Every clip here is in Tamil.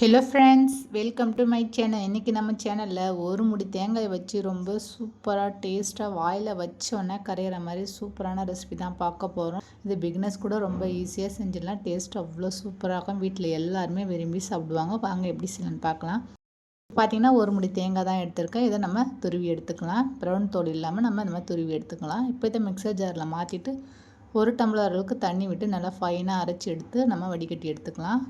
Hello friends welcome to my channel இன்றைக்கி நம்ம சேனலில் ஒரு முடி தேங்காய் வச்சு ரொம்ப சூப்பராக டேஸ்ட்டாக வாயில் வச்சோன்னே கரையிற மாதிரி சூப்பரான ரெசிபி தான் பார்க்க போகிறோம் இது பிக்னஸ் கூட ரொம்ப ஈஸியாக செஞ்சிடலாம். டேஸ்ட் அவ்வளோ சூப்பராக இருக்கும். வீட்டில் எல்லாருமே விரும்பி சாப்பிடுவாங்க. வாங்க எப்படி செய்யலாம்னு பார்க்கலாம். பார்த்திங்கன்னா ஒரு முடி தேங்காய் தான் எடுத்திருக்கேன். இதை நம்ம துருவி எடுத்துக்கலாம். ப்ரௌன் தோல் இல்லாமல் நம்ம இந்த மாதிரி துருவி எடுத்துக்கலாம். இப்போ இதை மிக்சர் ஜாரில் மாற்றிட்டு ஒரு டம்ளர் அளவுக்கு தண்ணி விட்டு நல்லா ஃபைனாக அரைச்சி எடுத்து நம்ம வடிகட்டி எடுத்துக்கலாம்.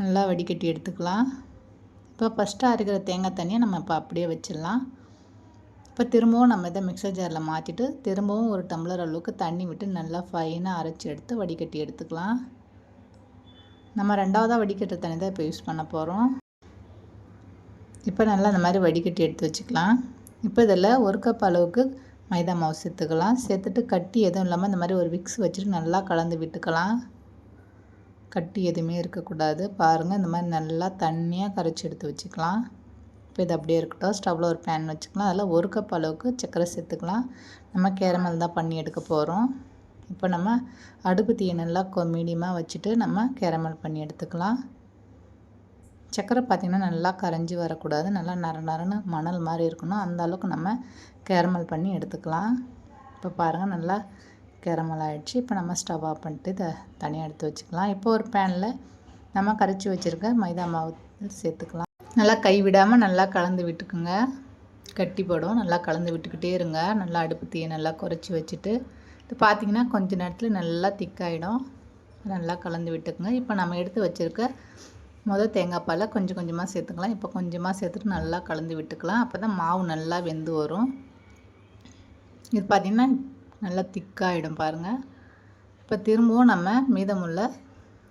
நல்லா வடிகட்டி எடுத்துக்கலாம். இப்போ ஃபஸ்ட்டாக அரைக்கிற தேங்காய் தண்ணியை நம்ம இப்போ அப்படியே வச்சிடலாம். இப்போ திரும்பவும் நம்ம இதை மிக்சர் ஜாரில் மாற்றிட்டு திரும்பவும் ஒரு டம்ளர் அளவுக்கு தண்ணி விட்டு நல்லா ஃபைனாக அரைச்சி எடுத்து வடிகட்டி எடுத்துக்கலாம். நம்ம ரெண்டாவதாக வடிகட்டுற தண்ணி தான் இப்போ யூஸ் பண்ண போகிறோம் இப்போ நல்லா இந்த மாதிரி வடிகட்டி எடுத்து வச்சுக்கலாம். இப்போ இதில் ஒரு கப் அளவுக்கு மைதா மாவு சேர்த்துக்கலாம். சேர்த்துட்டு கட்டி எதுவும் இல்லாமல் இந்த மாதிரி ஒரு விக்ஸ் வச்சுட்டு நல்லா கலந்து விட்டுக்கலாம். கட்டி எதுவுமே இருக்கக்கூடாது. பாருங்கள் இந்த மாதிரி நல்லா தண்ணியாக கரைச்சி எடுத்து வச்சுக்கலாம். இப்போ இது அப்படியே இருக்கட்டும். ஸ்டவ்வில் ஒரு பேன் வச்சுக்கலாம். அதில் ஒரு கப் அளவுக்கு சர்க்கரை சேர்த்துக்கலாம். நம்ம கேரமல் தான் பண்ணி எடுக்க போகிறோம் இப்போ நம்ம அடுப்பு தீயை நல்லா மீடியமாக வச்சுட்டு நம்ம கேரமல் பண்ணி எடுத்துக்கலாம். சர்க்கரை பார்த்திங்கன்னா நல்லா கரைஞ்சி வரக்கூடாது. நல்லா நர நரன்னு மணல் மாதிரி இருக்கணும். அந்த அளவுக்கு நம்ம கேரமல் பண்ணி எடுத்துக்கலாம். இப்போ பாருங்கள் நல்லா கேரமல் ஆகிடுச்சு இப்போ நம்ம ஸ்டவ் ஆஃப் பண்ணிட்டு இதை தனியாக எடுத்து வச்சுக்கலாம். இப்போ ஒரு பேனில் நம்ம கரைச்சி வச்சுருக்க மைதா மாவு சேர்த்துக்கலாம். நல்லா கை விடாமல் நல்லா கலந்து விட்டுக்குங்க. கட்டி போடும் நல்லா கலந்து விட்டுக்கிட்டே இருங்க. நல்லா அடுப்பு தீயை நல்லா குறைச்சி வச்சுட்டு. இது பார்த்திங்கன்னா கொஞ்ச நேரத்தில் நல்லா திக்காயிடும். நல்லா கலந்து விட்டுக்குங்க. இப்போ நம்ம எடுத்து வச்சுருக்க முதல் தேங்காய் பாலை கொஞ்சம் கொஞ்சமாக சேர்த்துக்கலாம். இப்போ கொஞ்சமாக சேர்த்துட்டு நல்லா கலந்து விட்டுக்கலாம். அப்போ தான் மாவு நல்லா வெந்து வரும். இது பார்த்திங்கன்னா நல்லா திக்காகிடும் பாருங்கள் இப்போ திரும்பவும் நம்ம மீதமுள்ள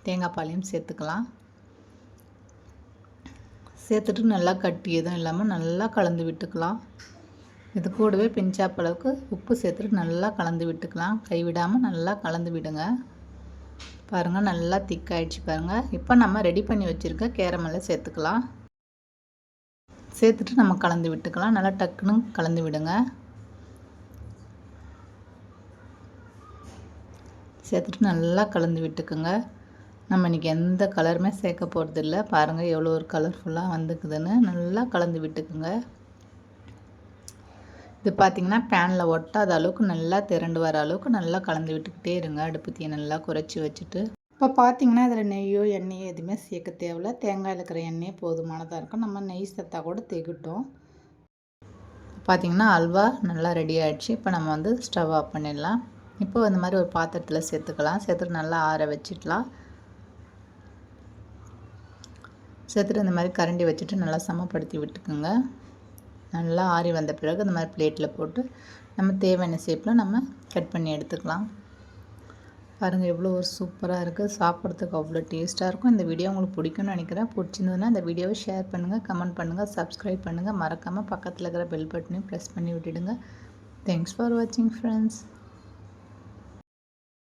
தேங்காய் பாலையும் சேர்த்துக்கலாம். சேர்த்துட்டு நல்லா கட்டி எதுவும் இல்லாமல் நல்லா கலந்து விட்டுக்கலாம். இது கூடவே பிஞ்சாப்பளவுக்கு உப்பு சேர்த்துட்டு நல்லா கலந்து விட்டுக்கலாம். கைவிடாமல் நல்லா கலந்து விடுங்க. பாருங்கள் நல்லா திக்காயிடுச்சு பாருங்கள் இப்போ நம்ம ரெடி பண்ணி வச்சுருக்க கேரமெல்லாம் சேர்த்துக்கலாம். சேர்த்துட்டு நம்ம கலந்து விட்டுக்கலாம். நல்லா டக்குன்னு கலந்து விடுங்க. சேர்த்துட்டு நல்லா கலந்து விட்டுக்குங்க. நம்ம இன்றைக்கி எந்த கலருமே சேர்க்க போகிறதில்ல பாருங்கள் எவ்வளோ ஒரு கலர்ஃபுல்லாக வந்துக்குதுன்னு. நல்லா கலந்து விட்டுக்குங்க. இது பார்த்திங்கன்னா பேனில் ஒட்டாத அளவுக்கு நல்லா திரண்டு வர அளவுக்கு நல்லா கலந்து விட்டுக்கிட்டே இருங்க. அடுப்புத்தியை நல்லா குறைச்சி வச்சுட்டு. இப்போ பார்த்திங்கன்னா இதில் நெய்யோ எண்ணெயோ எதுவுமே சேர்க்க தேவையில்ல. தேங்காயில் இருக்கிற எண்ணெயே போதுமானதாக இருக்கும். நம்ம நெய் சேர்த்தா கூட தேக்கிட்டோம். பார்த்திங்கன்னா அல்வா நல்லா ரெடி ஆகிடுச்சு இப்போ நம்ம வந்து ஸ்டவ் ஆஃப் பண்ணிடலாம். இப்போ இந்த மாதிரி ஒரு பாத்திரத்தில் சேர்த்துக்கலாம். சேர்த்துட்டு நல்லா ஆற வச்சிடலாம். சேர்த்துட்டு இந்த மாதிரி கரண்டி வச்சுட்டு நல்லா சமப்படுத்தி விட்டுக்குங்க. நல்லா ஆறி வந்த பிறகு இந்த மாதிரி பிளேட்டில் போட்டு நம்ம தேவையான ஷேப்பில் நம்ம கட் பண்ணி எடுத்துக்கலாம். பாருங்கள் எவ்வளோ ஒரு சூப்பராக இருக்குது சாப்பிட்றதுக்கு அவ்வளோ டேஸ்ட்டாக இருக்கும். இந்த வீடியோ உங்களுக்கு பிடிக்கும்னு நினைக்கிறேன். பிடிச்சிருந்ததுன்னா இந்த வீடியோவை ஷேர் பண்ணுங்கள் கமெண்ட் பண்ணுங்கள் சப்ஸ்கிரைப் பண்ணுங்கள் மறக்காமல் பக்கத்தில் இருக்கிற பெல் பட்டனையும் ப்ரெஸ் பண்ணி விட்டுடுங்க. தேங்க்ஸ் ஃபார் வாட்சிங் ஃப்ரெண்ட்ஸ்